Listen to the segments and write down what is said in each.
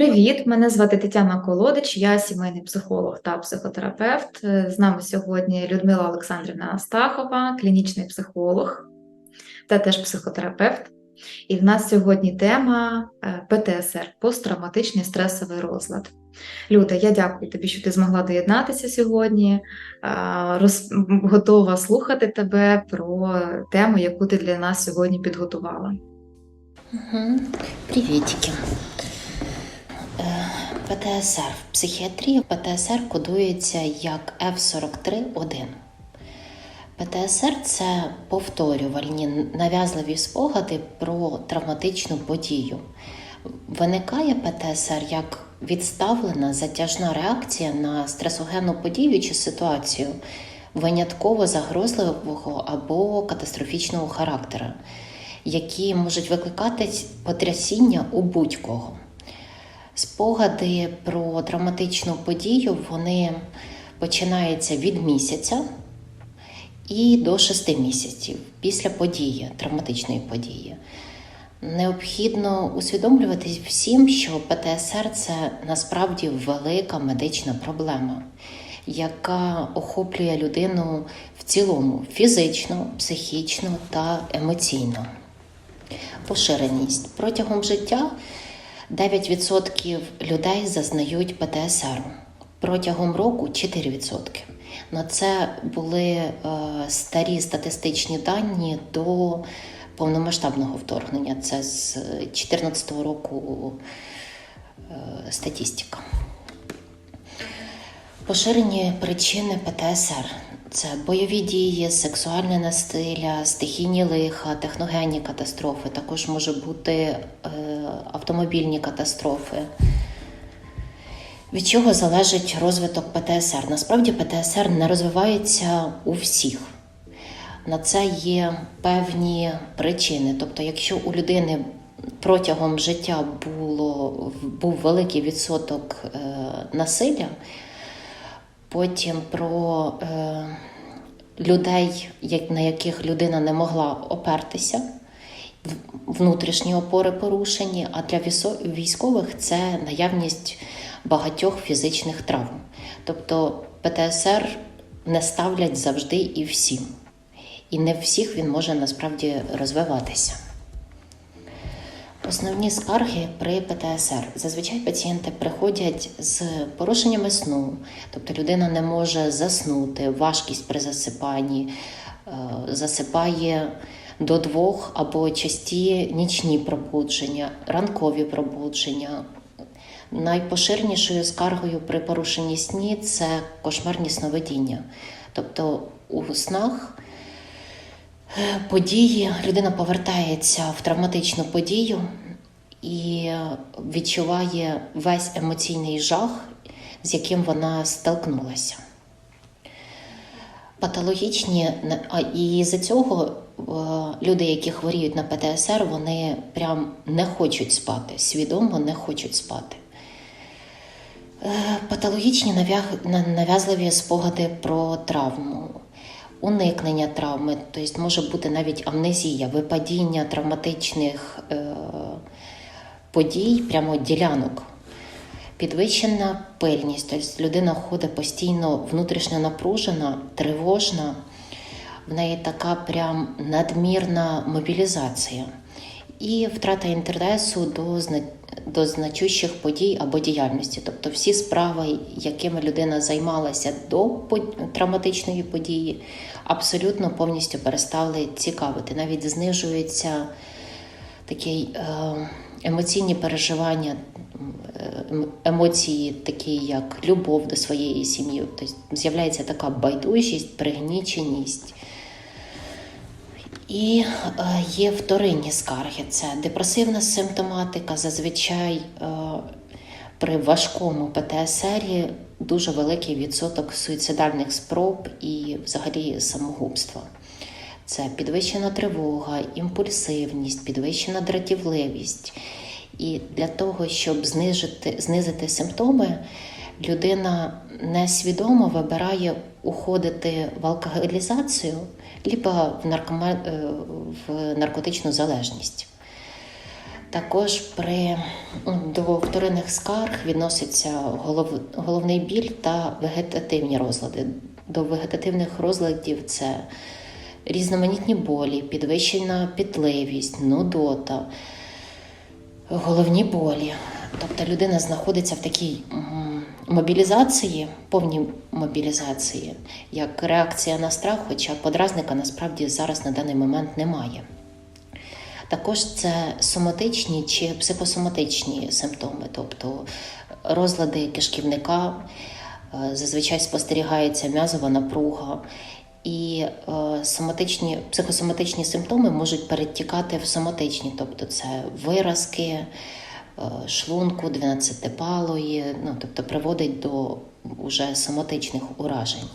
Привіт, мене звати Тетяна Колодич, я сімейний психолог та психотерапевт. Е, З нами сьогодні Людмила Олександрівна Астахова, клінічний психолог та теж психотерапевт. І в нас сьогодні тема е, ПТСР посттравматичний стресовий розлад. Люда, я дякую тобі, що ти змогла доєднатися сьогодні. Роз... Готова слухати тебе про тему, яку ти для нас сьогодні підготувала. Угу. Привітики. ПТСР. В психіатрії ПТСР кодується як F43-1. ПТСР це повторювальні нав'язливі спогади про травматичну подію. Виникає ПТСР як відставлена затяжна реакція на стресогенну подію чи ситуацію винятково загрозливого або катастрофічного характера, які можуть викликати потрясіння у будь-кого. Спогади про травматичну подію вони починаються від місяця і до 6 місяців після події, травматичної події. Необхідно усвідомлювати всім, що ПТСР це насправді велика медична проблема, яка охоплює людину в цілому фізично, психічно та емоційно. Поширеність протягом життя 9% людей зазнають ПТСР. Протягом року 4%. На це були е, старі статистичні дані до повномасштабного вторгнення. Це з 2014 року е, статистика. Поширені причини ПТСР це бойові дії, сексуальне насилля, стихійні лиха, техногенні катастрофи. Також може бути е, автомобільні катастрофи. Від чого залежить розвиток ПТСР? Насправді ПТСР не розвивається у всіх. На це є певні причини. Тобто, якщо у людини протягом життя було, був великий відсоток е, насилля, потім про е, людей, на яких людина не могла опертися, внутрішні опори порушені, а для військових це наявність багатьох фізичних травм. Тобто ПТСР не ставлять завжди і всім. І не всіх він може насправді розвиватися. Основні скарги при ПТСР. Зазвичай пацієнти приходять з порушеннями сну, тобто людина не може заснути, важкість при засипанні, е, засипає до двох або часті нічні пробудження, ранкові пробудження. Найпоширенішою скаргою при порушенні сні це кошмарні сновидіння. Тобто у снах події людина повертається в травматичну подію і відчуває весь емоційний жах, з яким вона столкнулася. Патологічні, і з цього е, люди, які хворіють на ПТСР, вони прям не хочуть спати, свідомо не хочуть спати. Е, Патологічні нав'язливі спогади про травму, уникнення травми, тобто може бути навіть амнезія, випадіння травматичних е, подій, прямо ділянок. Підвищена пильність, тобто людина ходить постійно внутрішньо напружена, тривожна, в неї така прям надмірна мобілізація і втрата інтересу до. До значущих подій або діяльності. Тобто всі справи, якими людина займалася до травматичної події, абсолютно повністю перестали цікавити. Навіть знижується такі е, емоційні переживання, ем, емоції, такі як любов до своєї сім'ї. Тобто з'являється така байдужість, пригніченість. І е, є вторинні скарги. Це депресивна симптоматика. Зазвичай е, при важкому ПТСР дуже великий відсоток суїцидальних спроб і взагалі самогубства. Це підвищена тривога, імпульсивність, підвищена дратівливість. І для того, щоб знижити, знизити симптоми, людина несвідомо вибирає уходити в алкоголізацію, либо в, наркома... е, в наркотичну залежність. Також при до вторинних скарг відноситься голов, головний біль та вегетативні розлади. До вегетативних розладів це різноманітні болі, підвищена пітливість, нудота, головні болі. Тобто людина знаходиться в такій мобілізації, повній мобілізації, як реакція на страх, хоча подразника насправді зараз на даний момент немає. Також це соматичні чи психосоматичні симптоми, тобто розлади кишківника, е, зазвичай спостерігається м'язова напруга, і е, соматичні, психосоматичні симптоми можуть перетікати в соматичні, тобто це виразки шлунку, 12-палої, ну, тобто приводить до уже соматичних уражень.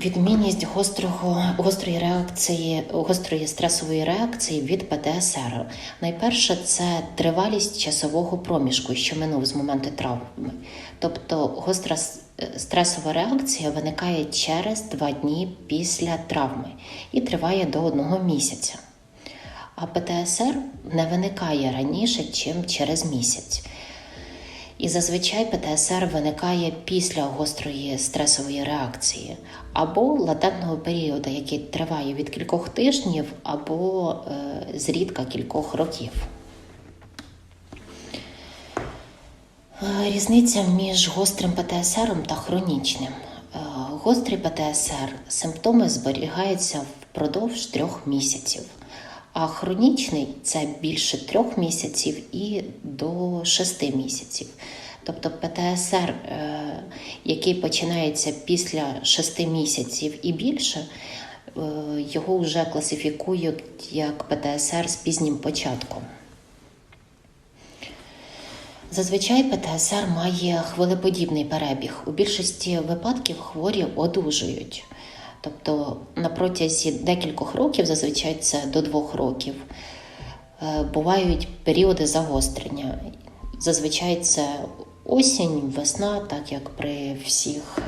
Відмінність гострого, гострої реакції, гострої стресової реакції від ПТСР. Найперше це тривалість часового проміжку, що минув з моменту травми. Тобто гостра е, стресова реакція виникає через два дні після травми і триває до одного місяця. А ПТСР не виникає раніше, ніж через місяць. І зазвичай ПТСР виникає після гострої стресової реакції або латентного періоду, який триває від кількох тижнів або е, зрідка кількох років. Е, Різниця між гострим ПТСР та хронічним. Е, Гострий ПТСР симптоми зберігаються впродовж трьох місяців, а хронічний це більше трьох місяців і до шести місяців. Тобто ПТСР, е, який починається після шести місяців і більше, е, його вже класифікують як ПТСР з пізнім початком. Зазвичай ПТСР має хвилеподібний перебіг. У більшості випадків хворі одужують. Тобто на протязі декількох років, зазвичай це до двох років, е, бувають періоди загострення. Зазвичай це осінь, весна, так як при всіх е,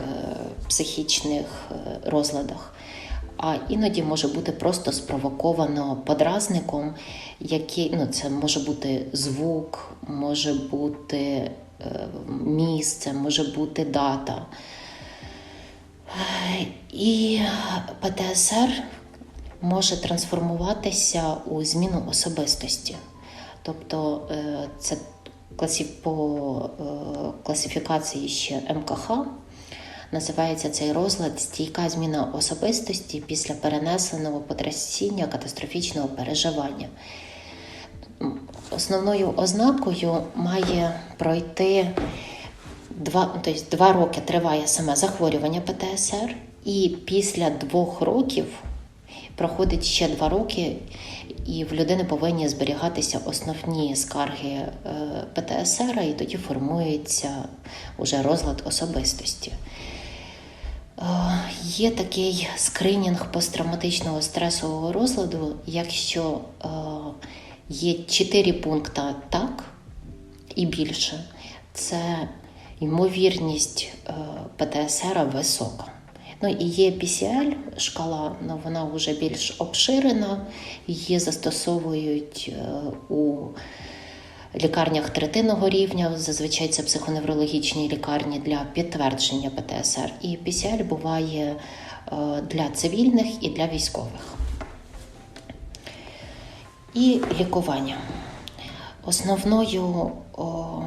психічних е, розладах. А іноді може бути просто спровоковано подразником, який ну, це може бути звук, може бути місце, може бути дата. І ПТСР може трансформуватися у зміну особистості. Тобто е, це по е, класифікації ще МКХ. Називається цей розлад стійка зміна особистості після перенесеного потрясіння катастрофічного переживання. Основною ознакою має пройти два, тобто два роки триває саме захворювання ПТСР, і після двох років проходить ще два роки, і в людини повинні зберігатися основні скарги е, ПТСР, і тоді формується уже розлад особистості. Е, Є такий скринінг посттравматичного стресового розладу, якщо е, є чотири пункти так і більше, це ймовірність е, ПТСР висока. Ну і є PCL шкала, але вона вже більш обширена, її застосовують е, у лікарнях третинного рівня, зазвичай це психоневрологічні лікарні для підтвердження ПТСР. І PCL буває е, для цивільних і для військових. І лікування. Основною о,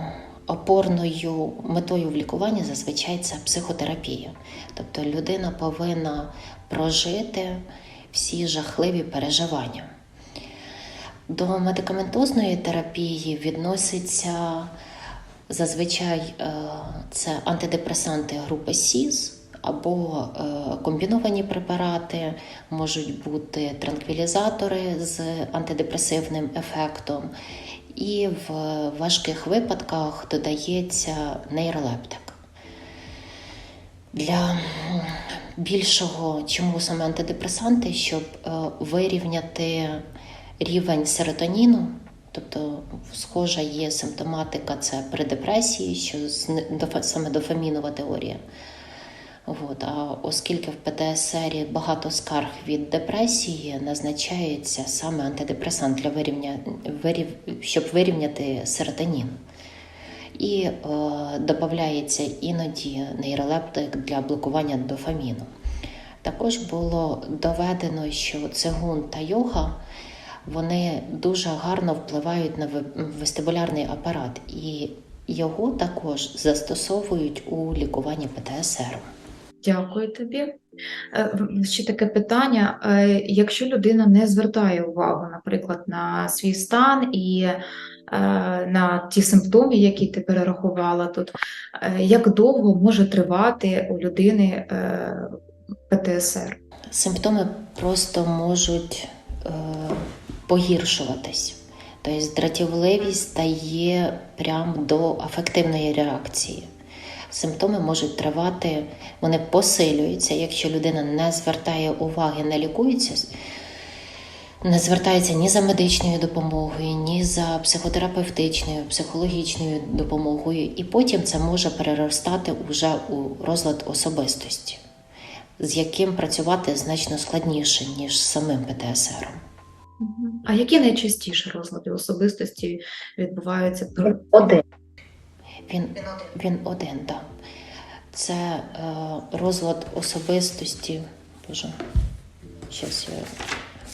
опорною метою в лікуванні зазвичай це психотерапія. Тобто людина повинна прожити всі жахливі переживання. До медикаментозної терапії відноситься зазвичай е, це антидепресанти групи СІЗ або е, комбіновані препарати, можуть бути транквілізатори з антидепресивним ефектом, і в важких випадках додається нейролептик. Для більшого, чому саме антидепресанти, щоб е, вирівняти рівень серотоніну, тобто схожа є симптоматика це при депресії, що саме дофамінова теорія. От, а оскільки в ПТСР багато скарг від депресії, назначається саме антидепресант для вирівня, вирів, щоб вирівняти серотонін. І е, додається іноді нейролептик для блокування дофаміну. Також було доведено, що цигун та йога вони дуже гарно впливають на вестибулярний апарат, і його також застосовують у лікуванні ПТСР. Дякую тобі. Е, Ще таке питання: Е, якщо людина не звертає увагу, наприклад, на свій стан і е, на ті симптоми, які ти перерахувала тут, як довго може тривати у людини ПТСР? Симптоми просто можуть погіршуватись. Тобто дратівливість стає прямо до афективної реакції. Симптоми можуть тривати, вони посилюються, якщо людина не звертає уваги, не лікується, не звертається ні за медичною допомогою, ні за психотерапевтичною, психологічною допомогою, і потім це може переростати уже у розлад особистості, з яким працювати значно складніше, ніж з самим ПТСР. А які найчастіше розлади особистості відбуваються Один. Він, він один, так. Це е, розлад особистості. Боже, щас я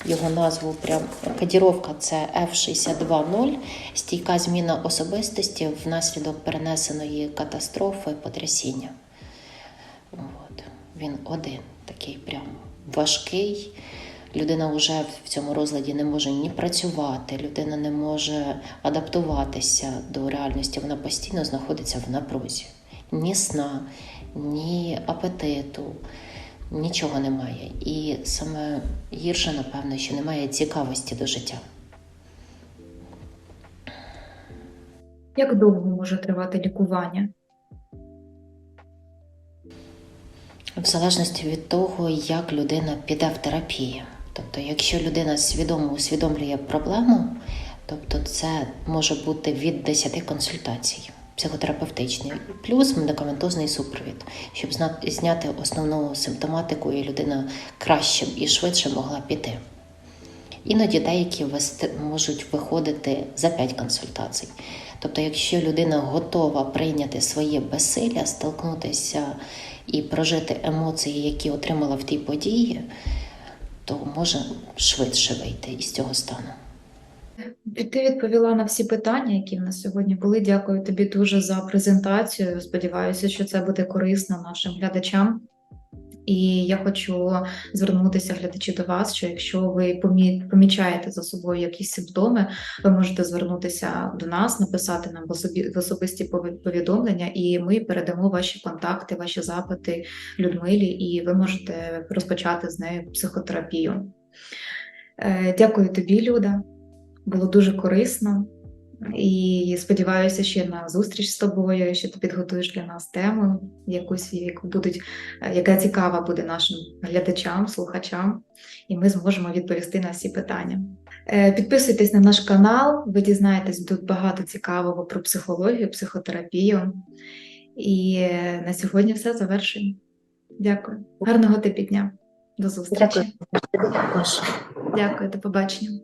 його назву прям. Кодіровка це F620, стійка зміна особистості внаслідок перенесеної катастрофи, потрясіння. От. Він один, такий прям важкий. Людина вже в цьому розладі не може ні працювати, людина не може адаптуватися до реальності. Вона постійно знаходиться в напрузі. Ні сна, ні апетиту, нічого немає. І саме гірше, напевно, що немає цікавості до життя. як довго може тривати лікування? В залежності від того, як людина піде в терапію. Тобто, якщо людина свідомо усвідомлює проблему, тобто це може бути від 10 консультацій психотерапевтичних, плюс медикаментозний супровід, щоб зняти основну симптоматику, і людина краще і швидше могла піти. Іноді деякі можуть виходити за 5 консультацій. Тобто, якщо людина готова прийняти своє безсилля, столкнутися і прожити емоції, які отримала в тій події, то може швидше вийти із цього стану. Ти відповіла на всі питання, які в нас сьогодні були. Дякую тобі дуже за презентацію. Сподіваюся, що це буде корисно нашим глядачам. І я хочу звернутися, глядачі, до вас, що якщо ви помічаєте за собою якісь симптоми, ви можете звернутися до нас, написати нам в особисті повідомлення, і ми передамо ваші контакти, ваші запити Людмилі, і ви можете розпочати з нею психотерапію. Е, Дякую тобі, Люда. Було дуже корисно. І сподіваюся, ще на зустріч з тобою, що ти підготуєш для нас тему, якусь, яку будуть, е, яка цікава буде нашим глядачам, слухачам, і ми зможемо відповісти на всі питання. Е, Підписуйтесь на наш канал, ви дізнаєтесь тут багато цікавого про психологію, психотерапію. І е, на сьогодні все завершуємо. Дякую. Гарного тобі дня. До зустрічі. Дякую. Дякую, до побачення.